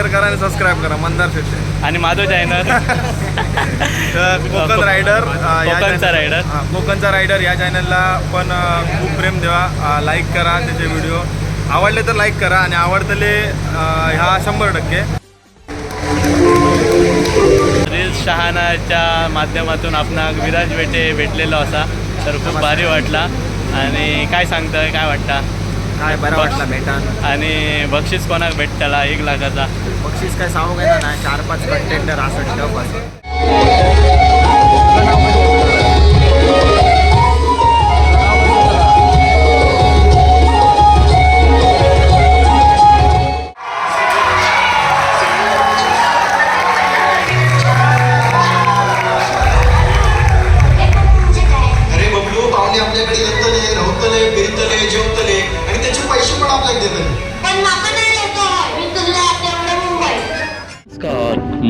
Share करा आणि subscribe करा. मंदार शेट्टे. आणि माझं चॅनल. तर कोकण रायडर कोकणचा रायडर. कोकणचा रायडर या चॅनलला पण खूप प्रेम देवा लाईक करा त्याचे व्हिडिओ आवडले तर लाईक करा आणि आवडतले ह्या शंभर टक्के. रील्स शहाणाच्या माध्यमातून आपण विराज बेटे भेटलेलो असा. तर खूप भारी वाटला. आणि काय सांगतंय काय वाटता? काय बरा वाटला भेटान आणि बक्षीस कोणाक भेटताला एक लाखाचा. बक्षीस काय सांगू काय? ना चार पाच कंटेंटर असं टप असं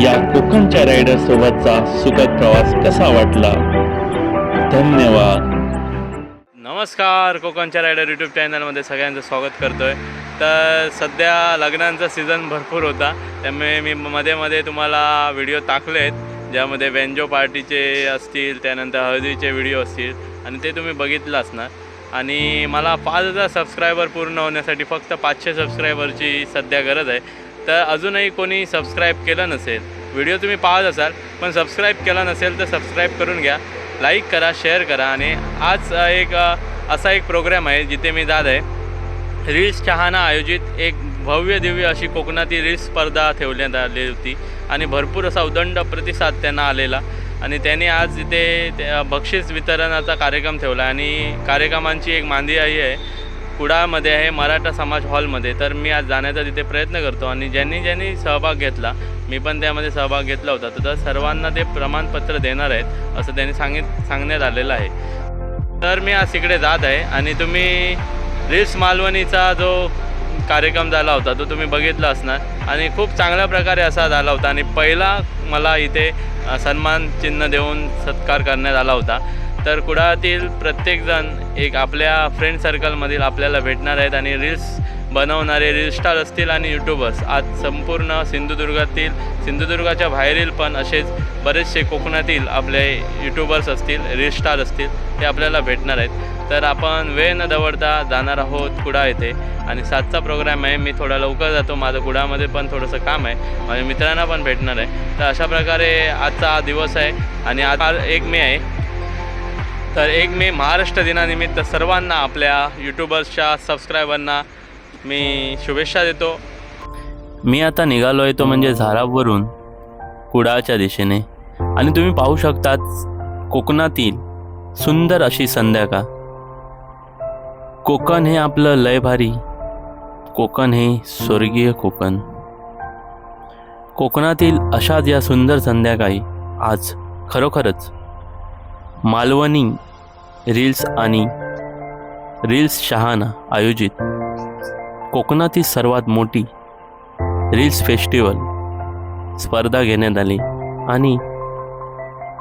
या कोकणच्या रायडर सोबतचा सुखद प्रवास कसा वाटला? धन्यवाद. नमस्कार कोकणच्या रायडर यूट्यूब चॅनलमध्ये सगळ्यांचं स्वागत करतोय. तर सध्या लग्नांचा सीझन भरपूर होता त्यामुळे मी मध्ये मध्ये तुम्हाला व्हिडिओ टाकलेत ज्यामध्ये वेंजो पार्टीचे असतील त्यानंतर हळदीचे व्हिडिओ असतील आणि ते तुम्ही बघितलं असणार. आणि मला पाच हजार सबस्क्रायबर पूर्ण होण्यासाठी फक्त पाचशे सबस्क्रायबरची सध्या गरज आहे. तर अजूनही कोणी सबस्क्राईब केलं नसेल व्हिडिओ तुम्ही पाहत असाल पण सबस्क्राईब केला नसेल तर सबस्क्राईब करून घ्या लाईक करा शेअर करा आणि आज एक असा एक प्रोग्राम आहे जिथे मी जात आहे. रील्स चहाना आयोजित एक भव्य दिव्य अशी कोकणातील रील्स स्पर्धा ठेवण्यात आली होती आणि भरपूर असा उदंड प्रतिसाद त्यांना आलेला. आणि त्यांनी आज इथे बक्षीस वितरणाचा कार्यक्रम ठेवला आणि कार्यक्रमांची एक मांदी आई आहे. कुडाळमध्ये आहे मराठा समाज हॉलमध्ये. तर मी आज जाण्याचा तिथे प्रयत्न करतो आणि ज्यांनी ज्यांनी सहभाग घेतला मी पण त्यामध्ये सहभाग घेतला होता. तर सर्वांना ते प्रमाणपत्र देणार आहेत असं त्यांनी सांगित सांगण्यात आलेलं आहे. तर मी आज तिकडे जात आहे आणि तुम्ही रील्स मालवणीचा जो कार्यक्रम झाला होता तो तुम्ही बघितला असणार. आणि खूप चांगल्या प्रकारे असा झाला होता. आणि पहिला मला इथे सन्मान चिन्ह देऊन सत्कार करण्यात आला होता. तर कुडाळातील प्रत्येकजण एक आपल्या फ्रेंड सर्कलमधील आपल्याला भेटणार आहेत आणि रील्स बनवणारे रील स्टार असतील आणि यूट्यूबर्स आज संपूर्ण सिंधुदुर्गातील सिंधुदुर्गाच्या बाहेरील पण असेच बरेचसे कोकणातील आपले यूट्यूबर्स असतील रील स्टार असतील ते आपल्याला भेटणार आहेत. तर आपण वेळ न दवडता जाणार आहोत कुडा येथे. आणि सातचा प्रोग्राम आहे मी थोडा लवकर जातो. माझं कुडामध्ये पण थोडंसं काम आहे. माझ्या मित्रांना पण भेटणार आहे. तर अशा प्रकारे आजचा हा दिवस आहे. आणि आज एक मे आहे. तर एक मे महाराष्ट्र दिनानिमित्त सर्वांना आपल्या यूट्यूबर्सच्या सबस्क्रायबरना मी शुभेच्छा देतो. मी आता निघालो आहे तो म्हणजे झारावरून कुडाळच्या दिशेने. आणि तुम्ही पाहू शकतात कोकणातील सुंदर अशी संध्याकाळ कोकण हे आपलं लय भारी. कोकण हे स्वर्गीय कोकण. कोकणातील अशाच या सुंदर संध्याकाळी आज खरोखरच मालवणी रील्स आणि रील्स शहाणा आयोजित कोकणातील सर्वात मोठी रील्स फेस्टिवल स्पर्धा घेण्यात आली आणि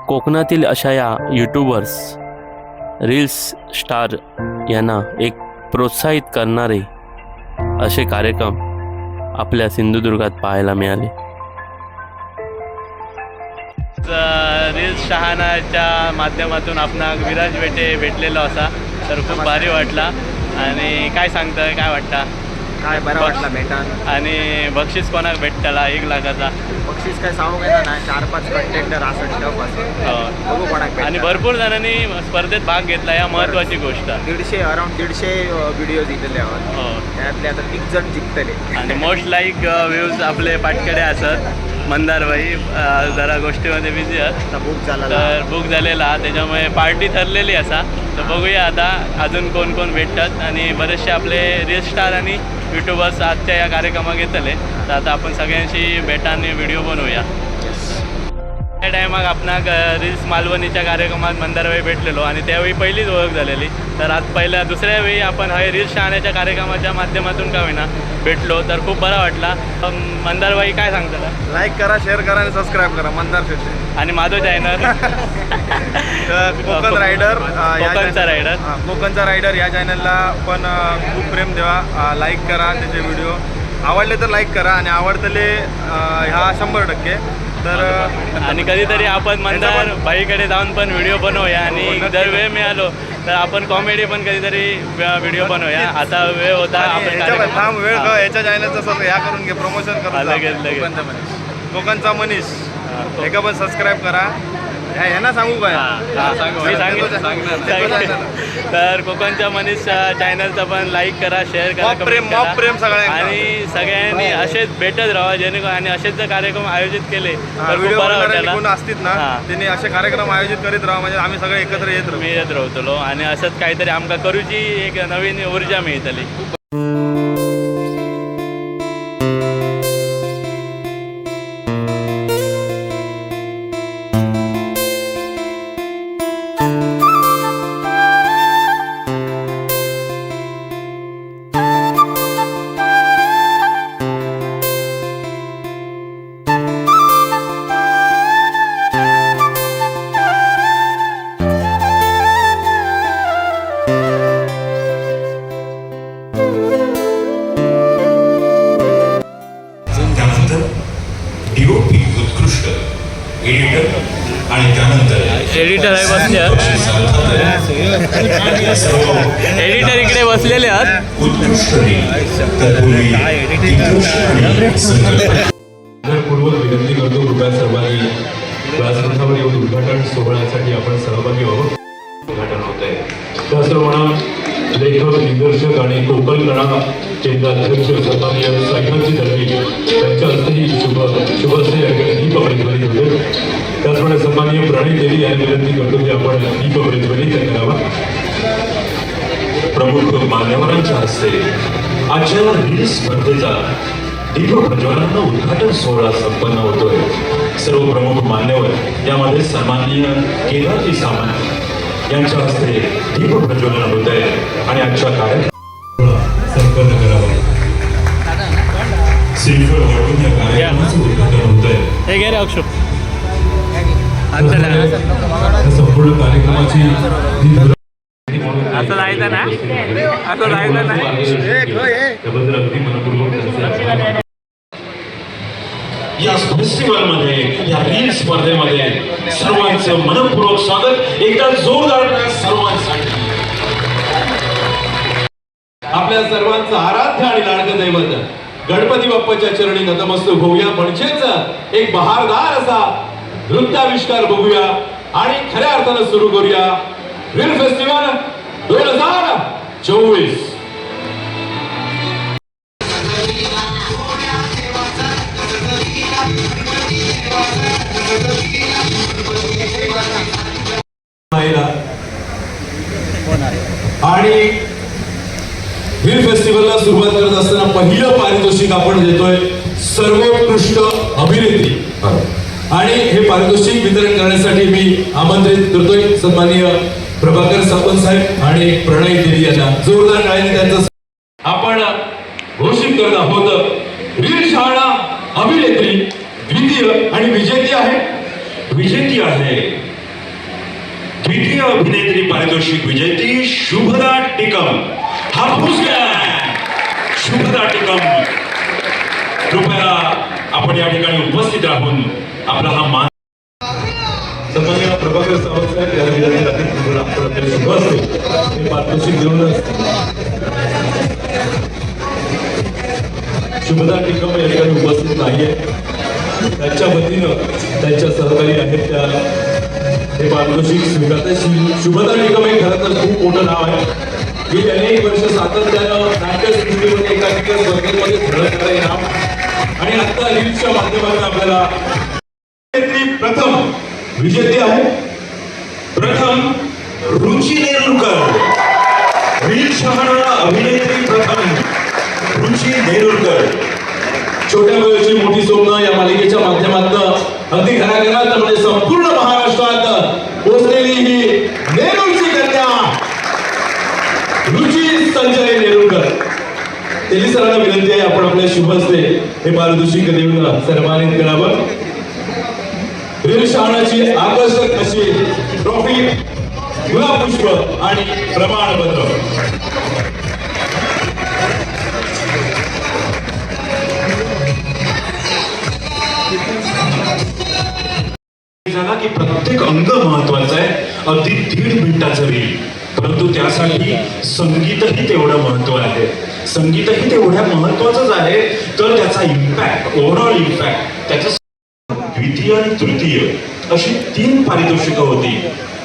कोकणातील अशा या यूट्यूबर्स रील्स स्टार यांना एक प्रोत्साहित करणारे असे कार्यक्रम आपल्या सिंधुदुर्गात पाहायला मिळाले. रील्स शहाणाच्या माध्यमातून आपण विराज बेटे भेटलेलो असा. तर खूप भारी वाटला. आणि काय सांगतंय काय वाटता? काय बरा वाटला भेटान आणि बक्षीस कोणाक भेटताला एक लाखाचा? बक्षीस काय सांगू काय ना चार पाच कंटेंटर असं टप असं. हो. बघू कोणाक आणि. भरपूर जणांनी स्पर्धेत भाग घेतला या महत्वाची गोष्ट. दीडशे अराउंड दीडशे व्हिडिओ दिलेले आहोत. हो. त्यातले आता तीस जण जिंकतले. आणि मोस्ट लाईक व्ह्यूज आपले पाटकडे असत. मंदारबाई जरा गोष्टीमध्ये बिझी आहेत. बुक झाला तर बुक झालेला त्याच्यामुळे पार्टी ठरलेली असा. तर बघूया आता अजून कोण कोण भेटतात. आणि बरेचसे आपले रील स्टार आणि युट्यूबर्स आजच्या या कार्यक्रमात घेतले तर आता आपण सगळ्यांशी भेटा आणि व्हिडिओ बनवूया. त्या टायमाक आपणाक रील्स मालवणीच्या कार्यक्रमात मंदारबाई भेटलेलो आणि त्यावेळी पहिलीच ओळख झालेली. तर आज पहिल्या दुसऱ्या वेळी आपण हय रील्स शहाण्याच्या कार्यक्रमाच्या माध्यमातून का होईना भेटलो. तर खूप बरा वाटला. मंदारबाई काय सांगता लाईक करा शेअर करा आणि सबस्क्राईब करा. मंदार शेट्टी. आणि माझं चॅनल तर कोकण रायडर कोकणचा रायडर हा, कोकणचा रायडर या चॅनलला पण खूप प्रेम द्यावा. लाईक करा त्याचे व्हिडिओ आवडले तर लाईक करा आणि आवडतले ह्या शंभर टक्के. तर आणि कधीतरी आपण मंदार बाईकडे जाऊन पण व्हिडिओ बनवूया आणि हो, नक्की. जर वेळ मिळालो तर आपण कॉमेडी पण कधीतरी व्हिडिओ बनवूया आता वेळ होता आणि आपण कार्यक्रम- थांब वेळ. का याच्या चॅनलचं सर ह्या करून घे प्रमोशन करून जा. लगेच, लगेच. कोकणचा मनीष. हा, एका पण सबस्क्राईब करा ह्यांना सांगू काय? मी सांगेन. तर कोकणच्या मनीष चॅनलचा पण लाईक करा शेअर करा प्रेम. मॉप प्रेम सगळ्यांना. आणि सगळ्यांनी असेच भेटत राहा जेणेकरून आणि असेच जर कार्यक्रम आयोजित केले तर खूप बरं वाटेल असतील ना. त्यांनी असे कार्यक्रम आयोजित करीत राहा म्हणजे आम्ही सगळे एकत्र येत राहू. मी येत रावतलो आणि असंच काहीतरी आमका करूची एक नवीन ऊर्जा मिळतली. एडिटर इकडे बसलेले आहेत. पूर्वक विनंती करतो कृपया सर्वांनी व्यासपीठावर येऊन उद्घाटन सोहळ्यासाठी आपण सहभागी व्हावं. उद्घाटन होत आहे. त्याचप्रमाणे लेखक दिग्दर्शक आणि कोकण कणा केंद्राध्यक्ष सन्माननीय साईनाथजी दळवी त्यांच्या हस्ते शुभ शुभश्री त्याचप्रमाणे सन्माननीय प्राणी देवी यांनी विनंती करतो की आपण दीप प्रज्वलित करावा प्रमुख मान्यवरांच्या हस्ते आजच्या रील स्पर्धेचा दीप प्रज्वलनानं उद्घाटन सोहळा संपन्न होतोय. सर्व प्रमुख मान्यवर यामध्ये सन्माननीय केदारजी सामंत यांच्या हस्ते दीप प्रज्वलन होत आहे आणि आजच्या कार्यक्रम संपन्न करावा श्रीफळ वाटून या कार्यक्रमाचं उद्घाटन होत आहे हे घे रे संपूर्ण कार्यक्रमाची असं जायचं ना? असं जायचं ना? त्याबद्दल अगदी मनपूर्वक. या फेस्टिवलमध्ये या रील स्पर्धेमध्ये सर्वांचं मनपूर्वक स्वागत. एकदा जोरदार सर्वांसाठी. आपल्या सर्वांचं आराध्य आणि लाडकं दैवत गणपती बाप्पाच्या चरणी नतमस्तक होऊया. म्हणजेच एक बहारदार असा नृत्याविष्कार बघूया आणि खऱ्या अर्थानं सुरू करूया. रील फेस्टिवल दोन हजार चोवीस. आणि फिल्म फेस्टिवलला सुरुवात करत असताना पहिलं पारितोषिक आपण देतोय. सर्वोत्कृष्ट अभिनेत्री. आणि हे पारितोषिक वितरण करण्यासाठी मी आमंत्रित करतोय. सन्माननीय प्रभाकर सावंत साहेब आणि प्रणय देवी यांना. जोरदार टाळ्याने त्यांचं आपण घोषित करत आहोत. रील शाळा अभिनेत्री द्वितीय आणि विजेती आहे. विजेती आहे. द्वितीय अभिनेत्री पारितोषिक विजेती शुभदा टिकम. हापूस शुभदा टिकम. कृपया आपण या ठिकाणी उपस्थित राहून आपला हा मान सन्माननीय प्रभाकर सावंत साहेब या विद्यार्थी आपण आपल्याला शुभ असते हे पारितोषिक देऊनच शुभदा टिकम या ठिकाणी उपस्थित नाहीये. त्यांच्या वतीनं त्यांच्या सहकारी आहेत त्या. हे पारितोषिक स्वीकारतात शुभदा टिकम हे खरं तर खूप मोठं नाव आहे. गेली अनेक वर्ष सातत्यानं नाट्यसृष्टीमध्ये एका ठिकाणी स्पर्धेमध्ये झळकणारे नाव. आणि आता रील्सच्या माध्यमातून आपल्याला अभिनेत्री प्रथम विजेते आहे प्रथम रुची नेरुलकर. रील शहाणा अभिनेत्री प्रथम रुची नेरुलकर. छोट्या वयाची मोठी स्वप्न या मालिकेच्या माध्यमातून अगदी घराघरात म्हणजे संपूर्ण महाराष्ट्रात पोहोचलेली ही नेरूरची कन्या रुची संजय नेरुलकर. तेली सरांना विनंती आहे आपण आपल्या शुभ असते हे पारितोषिक देऊन सन्मानित करावं. रील आकर्षक अशी ट्रॉफी गुलाब पुष्प आणि प्रमाणपत्र. झाला की प्रत्येक अंग महत्वाचं आहे अगदी दीड मिनिटाचं रील परंतु त्यासाठी संगीतही तेवढं महत्त्व आहे. संगीतही तेवढ्या महत्वाचंच आहे तर त्याचा इम्पॅक्ट ओव्हरऑल इम्पॅक्ट त्याच्या द्वितीय आणि तृतीय अशी तीन पारितोषिकं होती.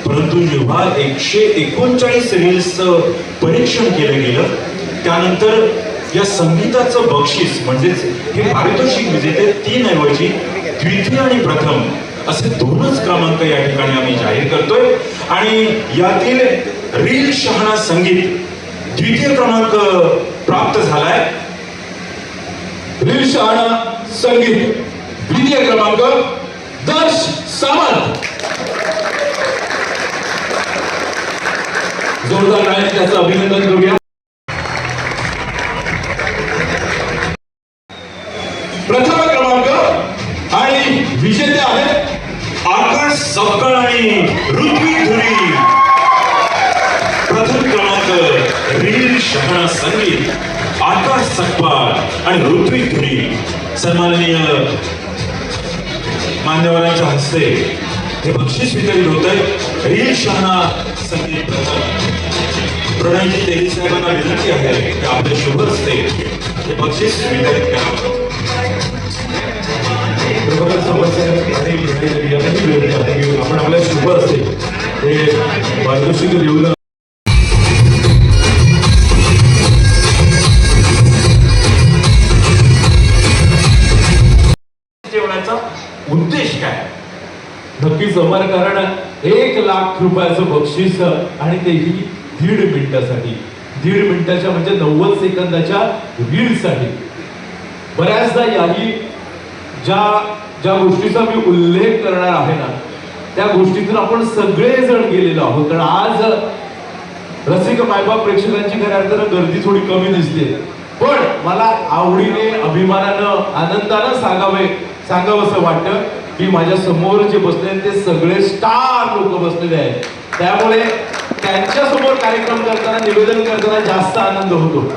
परंतु जेव्हा एकशे एकोणचाळीस रील्सचं परीक्षण केलं गेलं त्यानंतर या संगीताचं बक्षीस म्हणजेच हे पारितोषिक विजेते तीन ऐवजी द्वितीय आणि प्रथम असे दोनच क्रमांक या ठिकाणी आम्ही जाहीर करतोय. आणि यातील रील शहाणा संगीत द्वितीय क्रमांक प्राप्त झालाय. संगीत. द्वितीय क्रमांक दर्श सावंत. जोरदार गायन त्याचं अभिनंदन करूया. प्रथम क्रमांक आणि विजेते आहेत आकाश सपकाळ आणि ऋत्वी शहाणा संगीत आकाश सकपाळ आणि ऋत्विक धुरी सन्माननीय मान्यवरांच्या हस्ते हे बक्षीस वितरित होत आहे. रील शहाणा संगीत प्रणयजी तेली साहेबांना विनंती आहे की आपले शुभ असते हे बक्षीस वितरित करावं आपण आपल्या शुभ असते हे बाजूशी देऊन नक्कीच समर कारण एक लाख रुपयाचं बक्षीस आणि तेही दीड मिनिटासाठी. दीड मिनिटाच्या म्हणजे नव्वद सेकंदाच्या रीलसाठी. बऱ्याचदा याही ज्या ज्या गोष्टीचा मी उल्लेख करणार आहे ना त्या गोष्टीतून आपण सगळेजण गेलेलो आहोत. कारण आज रसिक मायबाप प्रेक्षकांची खऱ्या अर्थानं गर्दी थोडी कमी दिसते. पण मला आवडीने अभिमानानं आनंदानं सांगावे सांगावं असं वाटतं. मी माझ्यासमोर जे बसले ते सगळे स्टार लोक बसलेले आहेत. त्यामुळे त्यांच्यासमोर कार्यक्रम करताना निवेदन करताना जास्त आनंद होतो.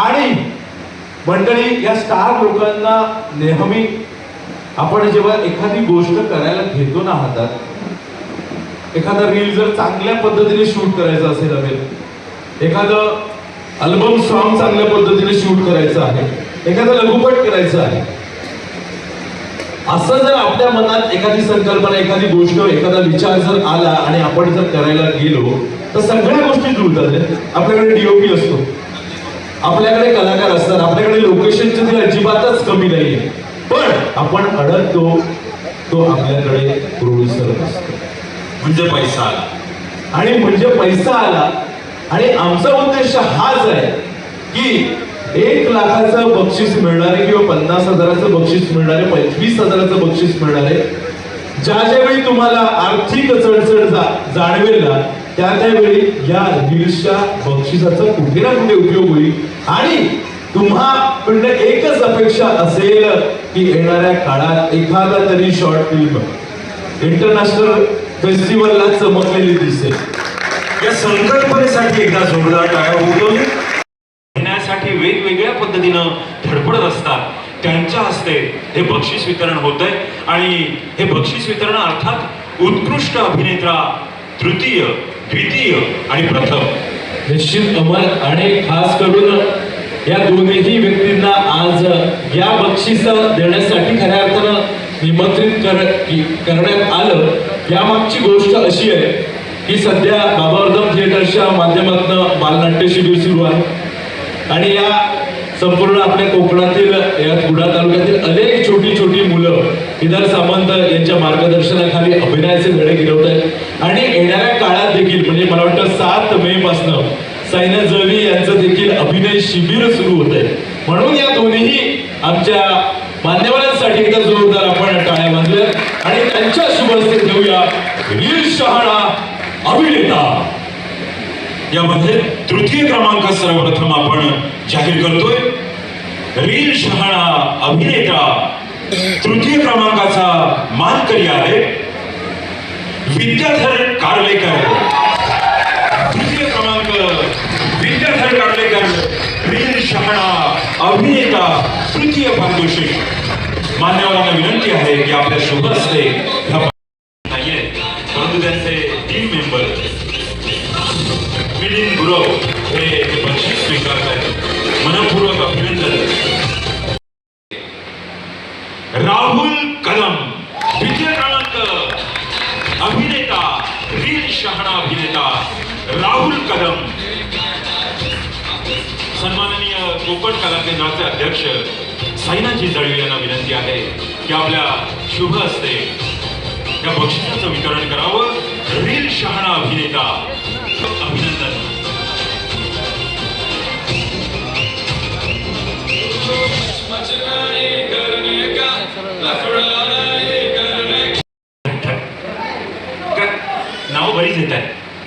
आणि मंडळी या स्टार लोकांना नेहमी आपण जेव्हा एखादी गोष्ट करायला घेतो ना हातात एखादा रील जर चांगल्या पद्धतीने शूट करायचं असेल हवेल एखादं अल्बम सॉन्ग चांगल्या पद्धतीने शूट करायचं आहे एखादा लघुपट करायचं आहे असं जर आपल्या मनात एखादी संकल्पना एखादी गोष्ट एखादा विचार जर आला आणि आपण जर करायला गेलो तर सगळ्या गोष्टी जुळतात. आपल्याकडे डीओपी असतो. आपल्याकडे कलाकार असतात. आपल्याकडे लोकेशनची ती अजिबातच कमी नाहीये. पण आपण अडकतो तो आपल्याकडे प्रोड्युसर असतो. म्हणजे पैसा आला. आणि म्हणजे पैसा आला आणि आमचा उद्देश हाच आहे की एक लाखाचं बक्षीस मिळणारे किंवा पन्नास हजाराचं बक्षीस मिळणारे पंचवीस हजाराचं बक्षीस मिळणारे ज्या ज्यावेळी तुम्हाला आर्थिक चढचढ जा- जाणवेल ना त्या त्यावेळी या रील्सच्या बक्षिसाचा कुठे ना कुठे उपयोग होईल. आणि तुम्हा एकच अपेक्षा असेल की येणाऱ्या काळात एखादा तरी शॉर्ट फिल्म इंटरनॅशनल फेस्टिवलला चमकलेली दिसेल. या संकल्पनेसाठी एकदा जोरदार टाळ्या उठवली वेगवेगळ्या पद्धतीनं धडपडत असतात. त्यांच्या हस्ते हे बक्षीस वितरण होत आहे आणि हे बक्षीस वितरण अर्थात उत्कृष्ट अभिनेता तृतीय द्वितीय आणि प्रथम. निश्चित अमर आणि खास करून या दोन्ही व्यक्तींना आज या बक्षीस देण्यासाठी खऱ्या अर्थानं निमंत्रित कर करण्यात आलं. यामागची गोष्ट अशी आहे की सध्या बाबावर्धन थिएटरच्या माध्यमातून बालनाट्य शिबिर सुरू आहे. आणि या संपूर्ण आपल्या कोकणातील या कुडा तालुक्यातील अनेक छोटी छोटी मुलं केदार सामंत यांच्या मार्गदर्शनाखाली अभिनयाचे धडे गिरवत आहेत. आणि येणाऱ्या काळात देखील म्हणजे मला वाटतं सात मे पासनं सायना जळवी यांचं देखील अभिनय शिबिर सुरू होत आहे. म्हणून या दोन्ही आमच्या मान्यवरांसाठी एकदा जोरदार आपण टाळ्या बांधल्या आणि त्यांच्या शुभस्ते घेऊया वीर शहाणा अभिनेता. यामध्ये तृतीय क्रमांक सर्वप्रथम आपण जाहीर करतोय. रील शहाणा अभिनेता तृतीय क्रमांकाचा मानकरी आहे. विद्याधर कार्लेकर. तृतीय क्रमांक विद्याधर कार्लेकर रील शहाणा अभिनेता तृतीय पारितोषिक मान्यवरांना विनंती आहे की आपल्या शुभ असते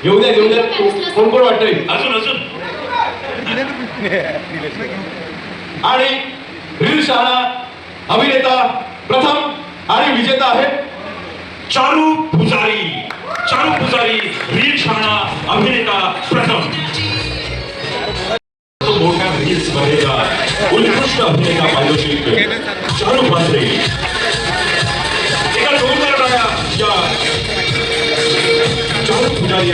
येऊ द्या येऊ द्या. कोण कोण वाटतंय? अजून अजून. आणि रील शहाणा अभिनेता प्रथम आणि विजेता आहे चारू पुजारी चारू पुजारी रील शहाणा अभिनेता प्रथम. तो मोठ्या रील स्पर्धेचा उत्कृष्ट अभिनेता पारितोषिक चारू पांढरे एका जोरदार या. चारू पुजारी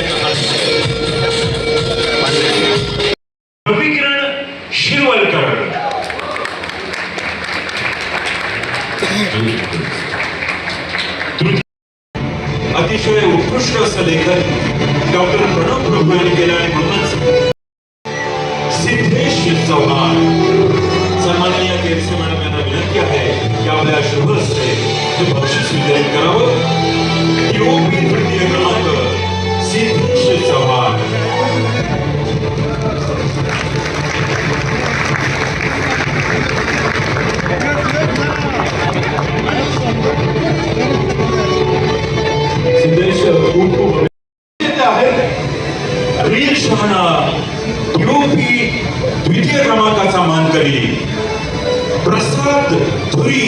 बक्षीस करावं यूपी तृतीय क्रमांक सिद्धेश चव्हाण सिद्धेश खूप खूप द्वितीय क्रमांकाचा मानकरी प्रसाद धुरी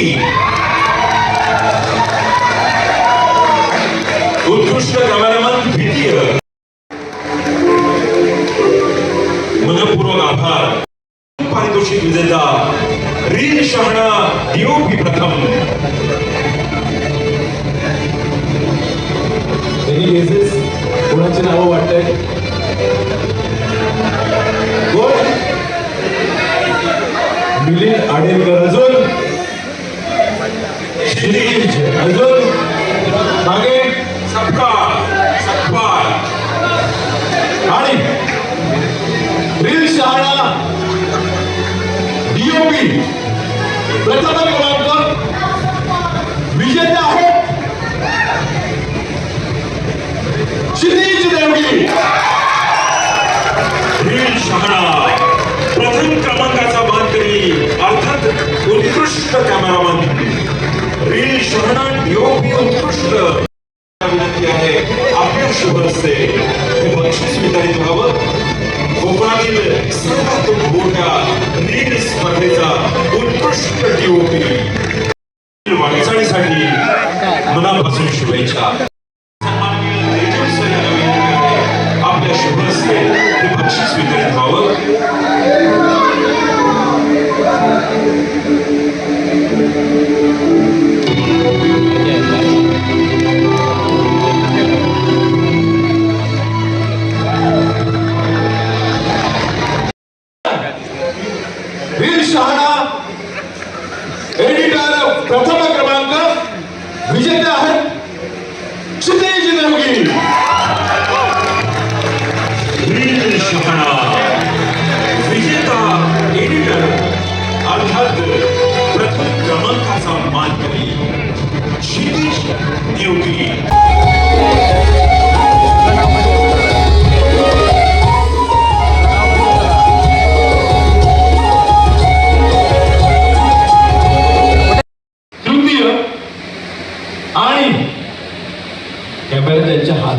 उत्कृष्ट कॅमेरामन द्वितीय मनपूर्वक आभार. पारितोषिक विजेता रील शहाणा डीओपी प्रथम. एनी केसेस कोणाची नावं वाटतंय? कोण? मिलिंद आडेलकर अजून. अजून. प्रथम क्रमांक विजेते आहेत क्षितिज देवगी शहाणा प्रथम क्रमांकाचा मानकरी अर्थात उत्कृष्ट कॅमेरामन रील शहाणा योग्य उत्कृष्ट. विनंती आहे आपल्या शुभ असते हे बक्षीस वितरित व्हावं. कोकणातील सर्वात मोठ्या रील स्पर्धेचा उत्कृष्ट टीओपी वाटचालीसाठी मनापासून शुभेच्छा.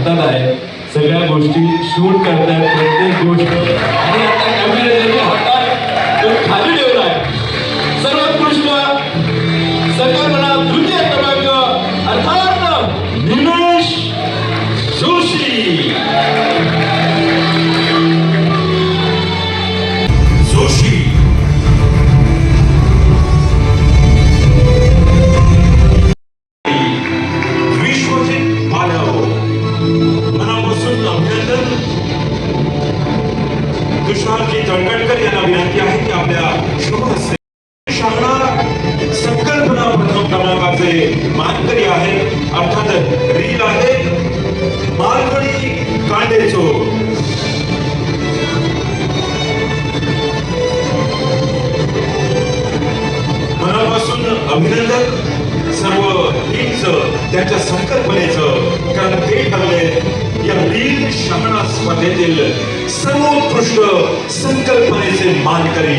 हातात आहे. सगळ्या गोष्टी शूट करतात प्रत्येक गोष्ट. आणि आता कॅमेरा खाली ठेवला आहे. सर्वोत्कृष्ट मनापासून अभिनंदन. सर्व टीमचं त्यांच्या संकल्पनेचं कारण ते ठरले. या रील शहाणा स्पर्धेतील सर्वोत्कृष्ट संकल्पनेचे मानकरी.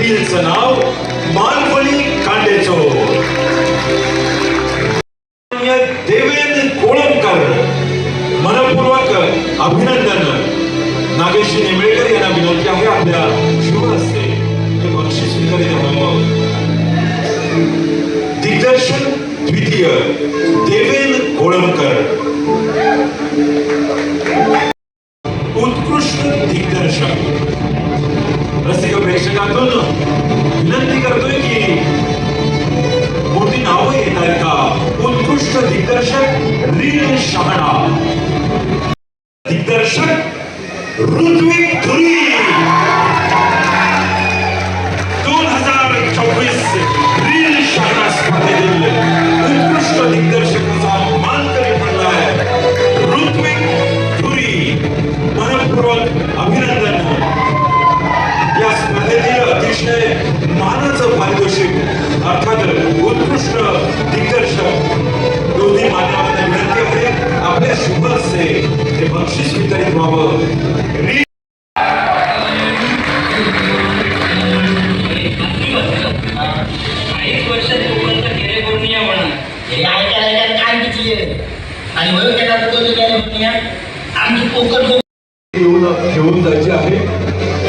रीलचं नाव मालवणी कांडेचो. देवेंद्र कोळंबकर. मनपूर्वक अभिनंदन. नागेश नेमेळकर यांना विनंती आहे आपल्या शुभ असते ते बक्षीस स्वीकारित व्हावं दिग्दर्शन द्वितीय देवेंद्र कोळंबकर उत्कृष्ट दिग्दर्शक. रसिक प्रेक्षकातून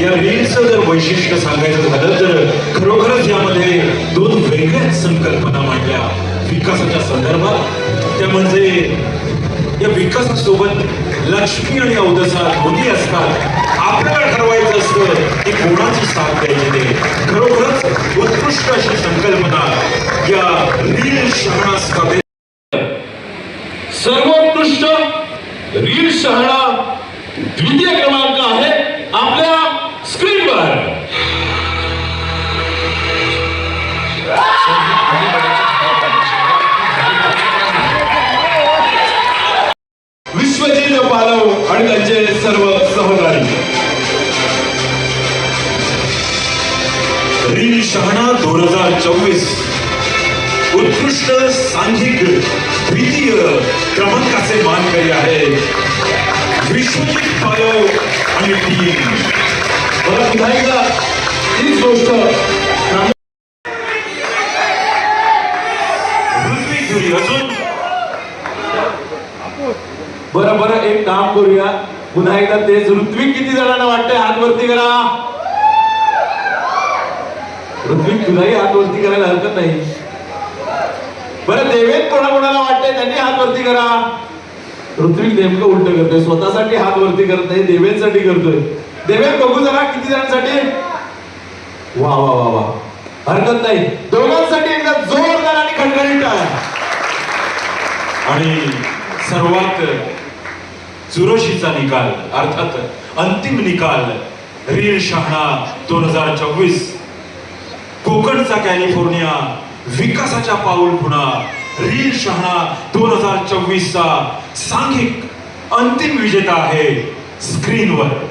या रीलचं जर वैशिष्ट्य सांगायचं झालं तर खरोखरच यामध्ये दोन वेगळ्याच संकल्पना मांडल्या विकासाच्या संदर्भात. त्या म्हणजे या विकासासोबत लक्ष्मी आणि अवदसा दोन्ही असतात. आपल्याला ठरवायचं असतं की कोणाची साथ द्यायची ते खरोखरच उत्कृष्ट अशी संकल्पना या रील शहाणा स्पर्धेत सर्वोत्कृष्ट रील शहाणा द्वितीय क्रमांक आहे. आपल्या स्क्रीनवर. विश्वजित पालव आणि त्यांचे सर्व सहकारी. रील शहाणा दोन हजार चोवीस. उत्कृष्ट सांघिक करूया. पुन्हा एकदा तेच ऋत्विक किती जणांना वाटतंय हात वरती करा. ऋत्विक तुलाही हात वरती करायला हरकत नाही. बरं देवेत कोणा कोणाला वाटतंय? त्यांनी हात वरती करा. ऋत्विक नेमकं उलट करतोय. स्वतःसाठी हात वरती करत नाही देवेंसाठी करतोय. देवे बघू जरा किती जणांसाठी. वा वा वा वा. हरकत नाही. दोघांसाठी एकदा जोरदार आणि खणखणीत आणि सर्वात चुरशीचा निकाल अर्थात अंतिम निकाल रील शहाणा दोन हजार चोवीस. कोकणचा कॅलिफोर्निया विकासाच्या पाऊल पुन्हा रील शहाणा दोन हजार चोवीसचा सांघिक अंतिम विजेता आहे स्क्रीनवर.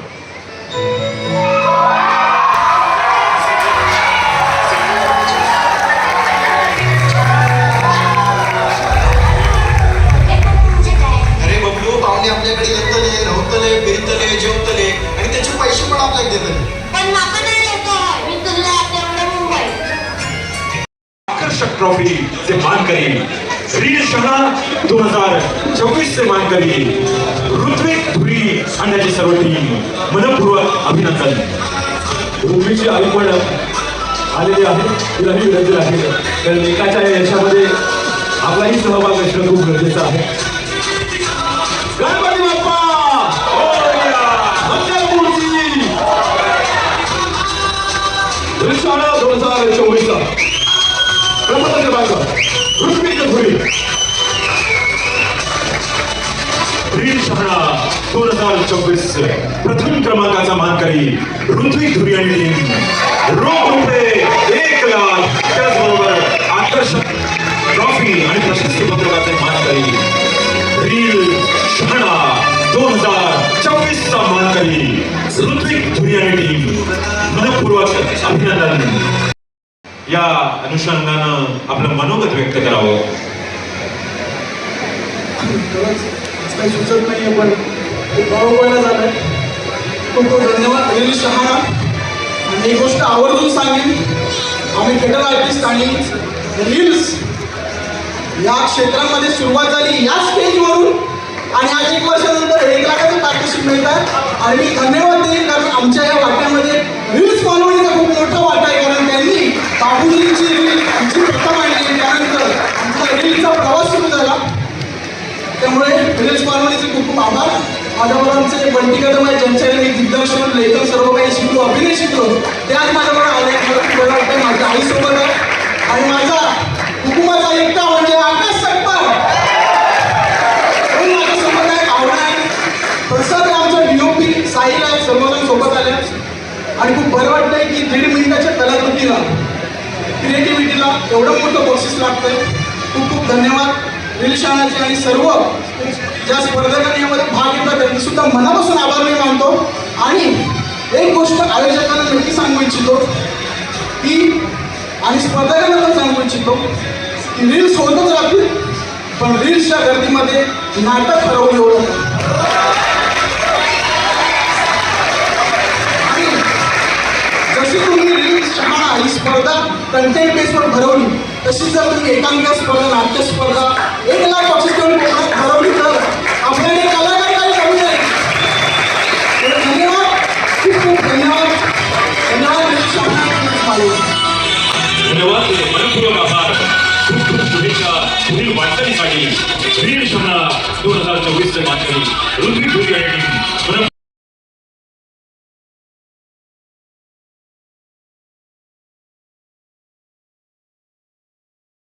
पाहुणे आपल्याकडे येतले राहतले फिरतले जेवतले आणि त्याचे पैसे पण आपल्याला देतले. तुला आकर्षक ट्रॉफी मानकरी दोन हजार चोवीस मानकरी ऋत्विक धुरी आणि त्याची सर्व टीम मनपूर्वक अभिनंदन. ऋत्विकची आई पण आलेली आहे. तिलाही विनंती आहे. कारण यशामध्ये आपलाही सहभाग असणं खूप गरजेचं आहे. हजार चोवीस प्रथम क्रमांकाचा मानकरी ऋत्विक धुरी टीम. रोख रुपये एक लाख. त्याचबरोबर आकर्षक ट्रॉफी आणि प्रशस्ती पत्रकाचे मानकरी रील शहाणा दोन हजार चोवीस चा मानकरी ऋत्विक धुरी टीम. मनपूर्वक अभिनंदन. या अनुषंगानं आपलं मनोगत व्यक्त करावं. सुचत नाही पण बरोबर झालं खूप खूप धन्यवाद. अनिल शहाणा आणि एक गोष्ट आवर्जून सांगेन. आम्ही फेटल आर्टिस्ट आणि रील्स या क्षेत्रामध्ये सुरुवात झाली या स्टेजवरून आणि आज एक वर्षानंतर एक लाखाचं पार्टनरशिप मिळतात आणि मी धन्यवाद देईन कारण आमच्या या वाट्यामध्ये रील्स बनवण्याचा खूप मोठा वाटा आहे. कारण त्यांनी बाबूजींची रील आमची प्रथा मांडली त्यानंतर आमचा रीलचा प्रवास सुरू झाला. त्यामुळे रील्स बनवण्याचे खूप खूप आभार. माझ्याबरोबर आमचे बंटी कदम आहे ज्यांच्याकडे मी दिग्दर्शन लेखन सर्व काही शिकलो अभिनय शिकलो ते माझ्याबरोबर आले बरं वाटतं माझ्या आईसोबत आहे. आणि माझा कुटुंबाचा एकटा म्हणजे आकाश सत्तार म्हणून माझ्यासोबत आहे भावना आहे. प्रसाद आमच्या डीओपी साहिल आहे सर्वजण सोबत आले आणि खूप बरं वाटतंय की दीड मिनिटाच्या कलाकृतीला क्रिएटिव्हिटीला एवढं मोठं बक्षीस लागतंय. खूप खूप धन्यवाद. रिलशानाचे आणि सर्व ज्या स्पर्धकांनी यामध्ये भाग घेतला त्यांनी सुद्धा मनापासून आभार मी मानतो. आणि एक गोष्ट आयोजकांना नक्की सांगू इच्छितो की आणि स्पर्धकांना पण सांगू इच्छितो की रील्स होतच राहतील पण रील्सच्या गर्दीमध्ये नाटक हरवून एवढं आणि जशी तुम्ही रील्स शहाणा ही स्पर्धा कंटेंट बेसवर भरवली तशीच जर तुम्ही एकांक स्पर्धा नाट्य स्पर्धा एक लाख बक्षीस देऊन भरवली मनपूर्वक आभार खूप खूप शुभेच्छा पुढील वाटचालीसाठी वीर शहाणा दोन हजार चोवीस चे मानकरी ऋत्विक धुरी